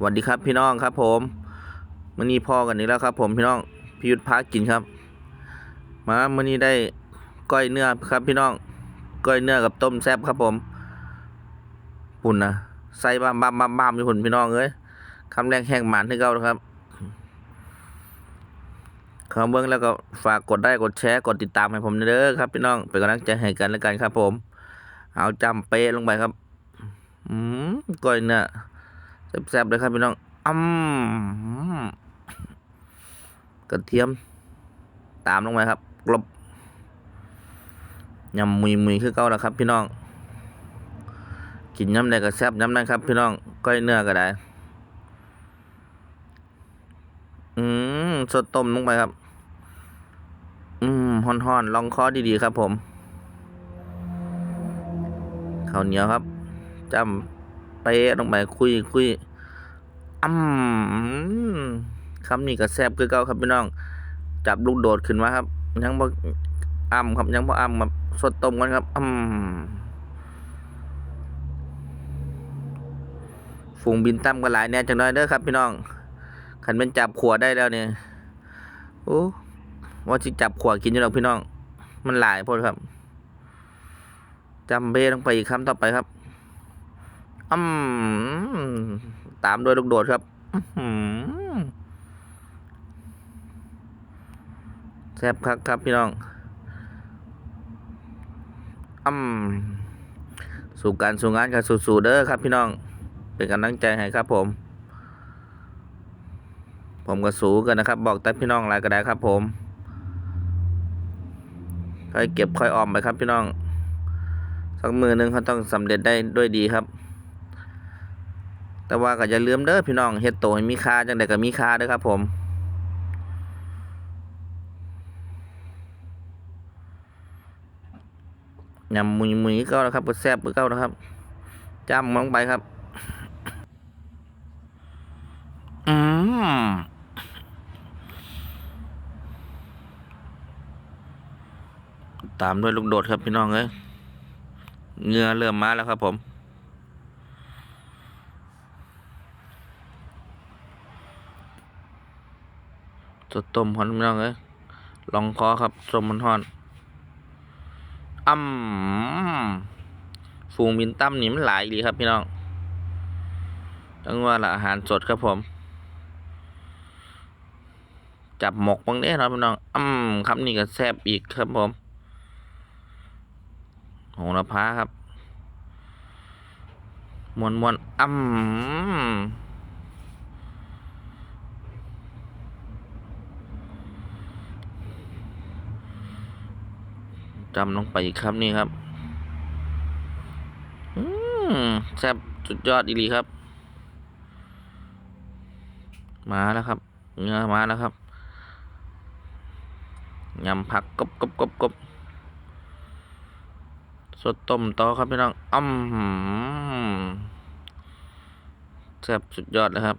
สวัสดีครับพี่น้องครับ ผมมื่อนี้พ่อกันนี้แล้วครับ ผมพี่น้องพี่ยุทธพักกินครับ มามื่อนี้ได้ก้อยเนื้อครับ พี่น้องก้อยเนื้อกับต้มแซ่บครับผมปุ่นนะใส่บ้ามบ้ามบ้ามบ้ามมีหุ่นพี่น้องเอ้ยคำแรกแห้งหมันให้เก้านะครับเข้าเบิ้งแล้วก็ฝากกดได้กดแชร์กดติดตามให้ผมเด้อครับพี่น้องเป็นกำลังใจให้กันแล้วกันครับ ผม เอาจำเป๊ะลงไปครับ อืมก้อยเนื้อ แซ่บๆเลยครับพี่น้องอืมกระเทียม ตามลงไปครับกรบยำมุยมุยคือเก่าแล้วครับ พี่น้อง กินยำใดก็แซ่บยำนั้นครับ พี่น้องก้อยเนื้อก็ได้ อืมสดต้มลงไปครับ อืมห่อนๆลองคอดีๆครับผมข้าวเหนียวครับจำ เปะลงไปคุยคุยอืมคำนี้ก็แซ่บคือเก่าครับพี่น้อง จับลูกโดดขึ้นมาครับ ยังบ่อ้ำครับยังบ่อ้ำแบบสดต้มกันครับอืมฝูงบินตั้มก็หลายแน่จังน้อยเด้อครับ พี่น้องขันเป็นจับขวได้แล้วเนี่ยโอ้ว่าสิจับขวกินอยู่แล้วพี่น้อง มันหลายพอครับจำเบ้ลงไปอีกคำต่อไปครับ อืมตามโดยลูกโดดครับแซ่บครับครับพี่น้องอืมสู่การสู่งานกับสู่ๆเด้อครับพี่น้อง เป็นกำลังใจให้ครับผม ผมก็สูกันนะครับ บอกแต่พี่น้องอะไรก็ได้ครับผมค่อยเก็บค่อยออมไปครับพี่น้องสักมือหนึงเขาต้องสำเร็จได้ด้วยดีครับ แต่ว่าก็อย่าลืมเด้อพี่น้องเฮ็ดโตให้มีค่าจังไดก็มีค่าเด้อครับ ผมยำมุยมุยเก้านะครับก็แซ่บเก้านะครับจ้ำลงไปครับ อืมตามด้วยลูกโดดครับพี่น้องเอ้ยเงือเริ่มมาแล้วครับผม สดต้มฮอนพี่น้องเอ้ยลองคอครับสมมันฮอนอ่ำฟูงบินตั้มนี่มันหลายดีครับพี่น้องตั้งว่าละอาหารสดครับผม จับหมกบางเด้เนาะพี่น้องอ่ำครับนี่ก็แซ่บอีกครับผมโหระพาครับมวนมวนอ่ำ จำลงไปอีกครับนี่ครับอืมแซ่บสุดยอดอีลีครับ มาแล้วครับเนื้อมาแล้วครับยำผักกบกบกบกบสดต้มต่อครับพี่น้องอ้ำแซ่บสุดยอดเลยครับ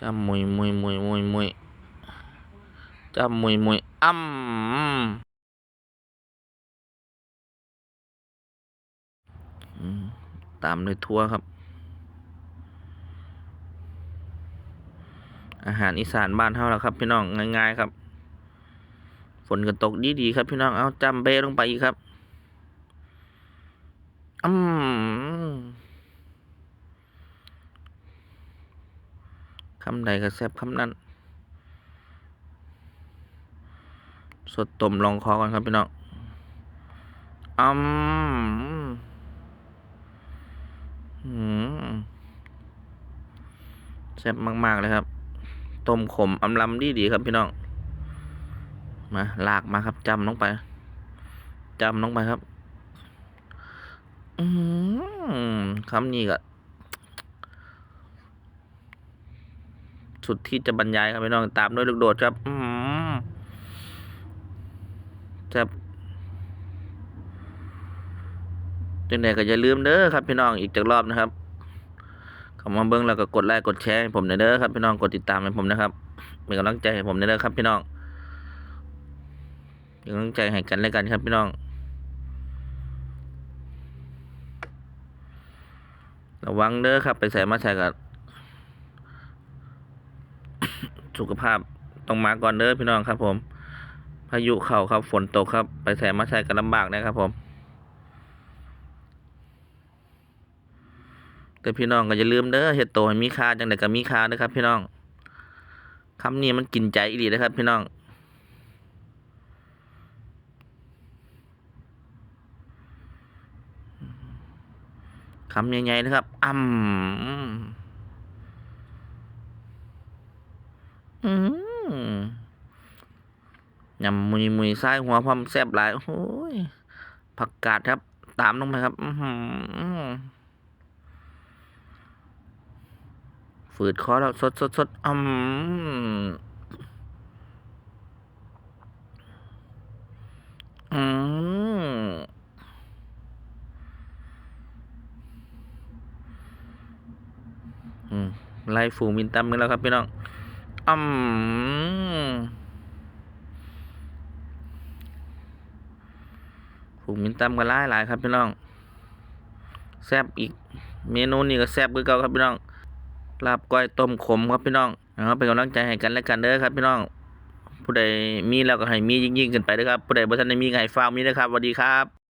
จำมุยมุยมุยมุยมุย จำมุยมุยอ้ำอืมตามด้วยทั่วครับ อาหารอีสานบ้านเฮาแล้วครับ พี่น้องง่ายๆครับ ฝนก็ตกดีๆครับ พี่น้องเอาจำเบลงไปอีกครับอืมคำใดก็แซ่บคำนั้น สดต้มลองคอก่อนครับพี่น้องอืมแซ่บมากๆเลยครับ ต้มขมอำลำดีดีครับพี่น้อง มาลากมาครับจำลงไปจำลงไปครับอืมคำนี้ก็สุดที่จะบรรยายครับพี่น้องตามด้วยลูกโดดครับ อืม แซ่บจังใดก็อย่าลืมเด้อครับพี่น้องอีกจักรอบนะครับเข้ามาเบิ่งแล้วก็กดไลค์กดแชร์ให้ผมหน่อยเด้อครับพี่น้องกดติดตามให้ผมนะครับเป็นกำลังใจให้ผมหน่อยเด้อครับพี่น้องเป็นกำลังใจให้กันและกันครับพี่น้อง ระวังเด้อครับไปใส่มาใส่กับสุขภาพต้องมาก่อนเด้อพี่น้องครับผมายุเข้าครับ ฝนตกครับ ไปใส่มาใส่กันลำบากนะครับผม แต่พี่น้องก็อย่าลืมเด้อเฮ็ดโตให้มีค่าจังไดก็มีค่าเด้อครับ พี่น้องคำนี้มันกินใจอีหลีนะครับ พี่น้องคำใหญ่ๆนะครับอ่ำอืม ยำมุยมุยซ้ายหัวพร้อมแซ่บหลายโอ้ยผักกาดครับ ตามลงไปครับอืฝืดคอแล้วสดสดสดอืมอืมไล่ฝูงมินตำกันแล้วครับพี่น้องอืม ฝูงมินตำกันหลายหลายครับพี่น้องแซบอีกเมนูนี้ก็แซบคือเก่าครับพี่น้องลาบก้อยต้มขมครับพี่น้องนะครับเป็นกำลังใจให้กันและกันเด้อครับ พี่น้อง ผู้ใดมีแล้วก็ให้มียิ่งๆขึ้นไปเด้อครับผู้ใดบ่ทันได้มีก็ให้ฟ้าวมีนะครับสวัสดีครับ